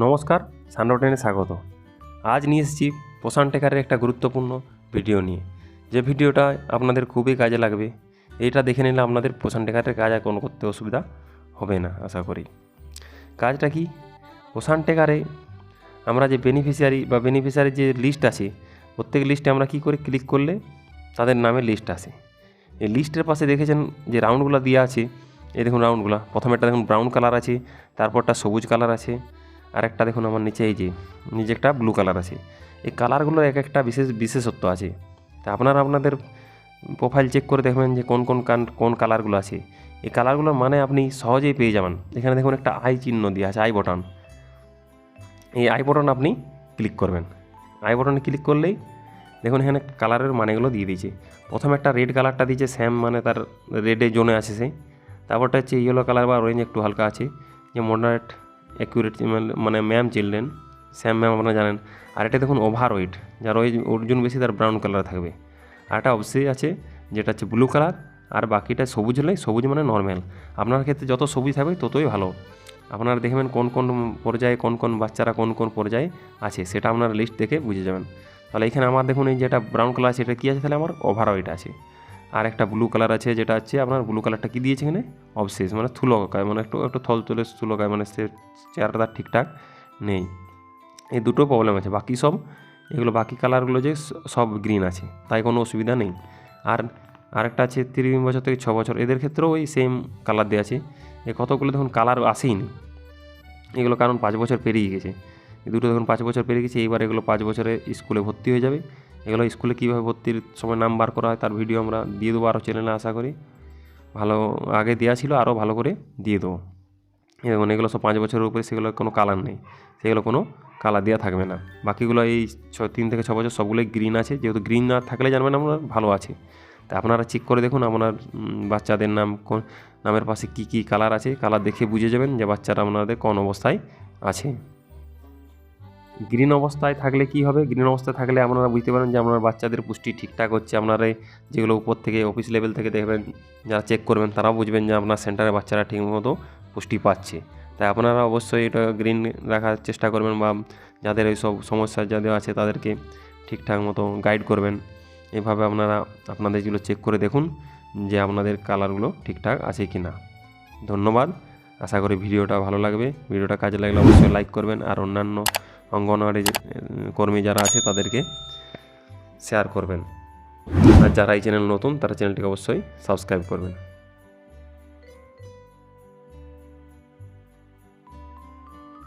নমস্কার সানরোটেনে স্বাগত। আজ নিয়ে এসেছি পোষণ টেকারের একটা গুরুত্বপূর্ণ ভিডিও নিয়ে। যে ভিডিওটা আপনাদের খুবই কাজে লাগবে, এইটা দেখে নিলে আপনাদের পোষণ টেকারের কাজ আর কোনো করতে অসুবিধা হবে না, আশা করি। কাজটা কি? পোষণ টেকারে আমরা যে বেনিফিশিয়ারি বা বেনিফিশিয়ারির যে লিস্ট আছে, প্রত্যেক লিস্টে আমরা কী করে ক্লিক করলে তাদের নামে লিস্ট আসে। এই লিস্টের পাশে দেখেছেন যে রাউন্ডগুলো দেওয়া আছে, এই দেখুন রাউন্ডগুলো প্রথমে একটা দেখুন ব্রাউন কালার আছে, তারপরটা সবুজ কালার আছে আর একটা দেখুন আমার নিচে এই যে, নিচে একটা ব্লু কালার আছে। এই কালারগুলোর এক একটা বিশেষ, বিশেষত্ব আছে। তা আপনারা আপনাদের প্রোফাইল চেক করে দেখবেন যে কোন কোন কান, কোন কালারগুলো আছে। এই কালারগুলোর মানে আপনি সহজেই পেয়ে যাবেন। এখানে দেখুন একটা আই চিহ্ন দেওয়া আছে আই বটন এই আই বটন আপনি ক্লিক করবেন। আই বটনে ক্লিক করলেই দেখুন এখানে কালারের মানেগুলো দিয়ে দিয়েছে। প্রথমে একটা রেড কালারটা দিয়েছে স্যাম মানে তার রেডে জোনে আছে সে। তারপরটা হচ্ছে ইয়েলো কালার বা অরেঞ্জ একটু হালকা আছে। যে মডারেট অ্যাকুরেট মানে ম্যাম চিলড্রেন স্যাম ম্যাম আপনারা জানেন। আর এটা দেখুন ওভার ওয়েট যার ওই ওজন বেশি তার ব্রাউন কালার থাকবে। আর একটা অবশ্যই আছে, যেটা হচ্ছে ব্লু কালার আর বাকিটা সবুজ হলে সবুজ মানে নর্মাল আপনার ক্ষেত্রে যত সবুজ থাকবে, ততই ভালো। আপনারা দেখবেন কোন কোন পর্যায়ে কোন কোন বাচ্চারা কোন কোন পর্যায়ে আছে, সেটা আপনারা লিস্ট দেখে বুঝে যাবেন। তাহলে এখানে আমার দেখুন এই যেটা ব্রাউন কালার আছে, এটা কী আছে তাহলে? আমার ওভার ওয়েট আছে। আর একটা ব্লু কালার আছে, যেটা হচ্ছে আপনার ব্লু কালারটা কী দিয়েছে এখানে? অবশেষ মানে স্থূলকায় মানে একটু একটু থল তুলে স্থূলকায় মানে সে চেহারাটা ঠিকঠাক নেই। এই দুটো প্রবলেম আছে, বাকি সব, এগুলো বাকি কালারগুলো যে সব গ্রিন আছে, তাই কোনো অসুবিধা নেই। আর আরেকটা আছে তিরিশ বছর থেকে ছ বছর, এদের ক্ষেত্রেও ওই সেম কালার দেওয়া আছে। এ কতগুলো দেখুন কালার আসেই নি এগুলো কারণ পাঁচ বছর পেরিয়ে গেছে। দুটো দেখুন পাঁচ বছর পেরিয়ে গেছে, এইবার এগুলো পাঁচ বছরে স্কুলে ভর্তি হয়ে যাবে। এগুলো স্কুলে কীভাবে ভর্তির সময় নাম বার করা হয় তার ভিডিও আমরা দিয়ে দেবো আরও চ্যানেলে আশা করি। ভালো, আগে দেওয়া ছিল, আরও ভালো করে দিয়ে দেবো। দেখুন, এগুলো সব পাঁচ বছরের উপরে সেগুলো কোনো কালার নেই। সেগুলো কোনো কালার দেওয়া থাকবে না। বাকিগুলো এই ছ, তিন থেকে ছ বছর সবগুলোই গ্রিন আছে। যেহেতু গ্রিন না থাকলে জানবেন আপনার ভালো আছে। তা আপনারা চেক করে দেখুন আপনার বাচ্চাদের নাম কোন, নামের পাশে কী কী কালার আছে। কালার দেখে বুঝে যাবেন যে বাচ্চারা আপনাদের কোন অবস্থায় আছে। গ্রিন অবস্থায় থাকলে কি হবে? গ্রিন অবস্থায় থাকলে আপনারা বুঝতে পারেন যে আপনার বাচ্চাদের পুষ্টি ঠিকঠাক হচ্ছে। আপনারা যেগুলো উপর থেকে অফিস লেভেল থেকে দেখবেন, যারা চেক করবেন, তারাও বুঝবেন যে আপনার সেন্টারে বাচ্চারা ঠিকমতো পুষ্টি পাচ্ছে। তাই আপনারা অবশ্যই এটা গ্রিন রাখার চেষ্টা করবেন বা যাদের এই সব সমস্যা যাদের আছে তাদেরকে ঠিকঠাক মতো গাইড করবেন। এভাবে আপনারা আপনাদের যেগুলো চেক করে দেখুন যে আপনাদের কালারগুলো ঠিকঠাক আছে কি না ধন্যবাদ। আশা করি ভিডিওটা ভালো লাগবে। ভিডিওটা কাজে লাগলে অবশ্যই লাইক করবেন আর অন্যান্য অঙ্গনওয়াড়ি কর্মী যারা আছে তাদেরকে শেয়ার করবেন। আর যারা এই চ্যানেল নতুন, তারা চ্যানেলটিকে অবশ্যই সাবস্ক্রাইব করবেন।